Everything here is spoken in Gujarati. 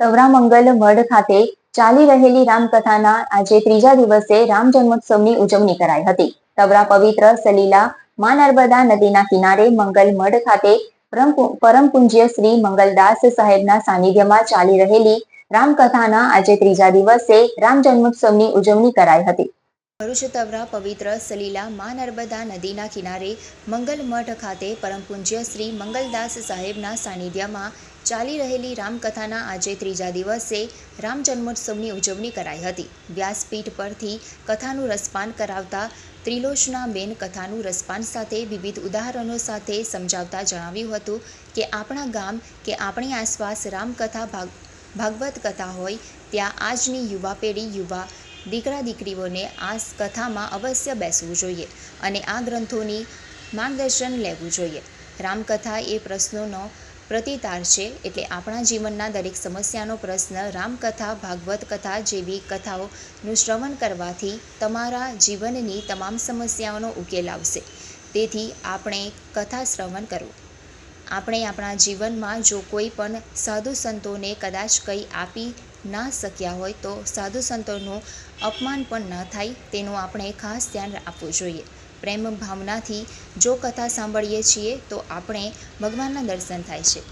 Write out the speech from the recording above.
તવરા મંગલ મઢ ખાતે ચાલી રહેલી રામકથાના આજે ત્રીજા દિવસે રામ જન્મોત્સવની ઉજવણી કરાઈ હતી. તવરા પવિત્ર સલીલા મા નર્મદા નદીના કિનારે મંગલ મઢ ખાતે પરમ પૂજ્ય શ્રી મંગલદાસ સાહેબના સાનિધ્યમાં ચાલી રહેલી રામકથાના આજે ત્રીજા દિવસે રામ જન્મોત્સવની ઉજવણી કરાઈ હતી. ભરૂચ પવિત્ર સલીલા મા નર્મદા નદીના કિનારે મંગલ મઠ ખાતે પરમપૂંજ્ય શ્રી મંગલદાસ સાહેબના સાનિધ્યમાં ચાલી રહેલી રામકથાના આજે ત્રીજા દિવસે રામ જન્મોત્સવની ઉજવણી કરાઈ હતી. વ્યાસપીઠ પરથી કથાનું રસપાન કરાવતા ત્રિલોચનાબેન કથાનું રસપાન સાથે વિવિધ ઉદાહરણો સાથે સમજાવતા જણાવ્યું હતું કે આપણા ગામ કે આપણી આસપાસ રામકથા ભાગ, ભાગવત કથા હોય, ત્યાં આજની યુવા પેઢી યુવા દીકરા દીકરીઓને આ કથામાં અવશ્ય બેસવું જોઈએ અને આ ગ્રંથોની માર્ગદર્શન લેવું જોઈએ. રામકથા એ પ્રશ્નોનો પ્રતિતાર છે એટલે આપણા જીવનના દરેક સમસ્યાનો પ્રશ્ન રામકથા, ભાગવત કથા જેવી કથાઓનું શ્રવણ કરવાથી તમારા જીવનની તમામ સમસ્યાઓનો ઉકેલ આવશે. તેથી આપણે કથા શ્રવણ કરવું. આપણે આપણા જીવનમાં જો કોઈ પણ સાધુ સંતોને કદાચ કંઈ આપી ના શક્યા હોય તો સાધુ સંતોનું અપમાન પણ ન થાય, તેનું આપણે ખાસ ધ્યાન આપવું જોઈએ. પ્રેમ ભાવનાથી જો કથા સાંભળીએ છીએ તો આપણે ભગવાનના દર્શન થાય છે.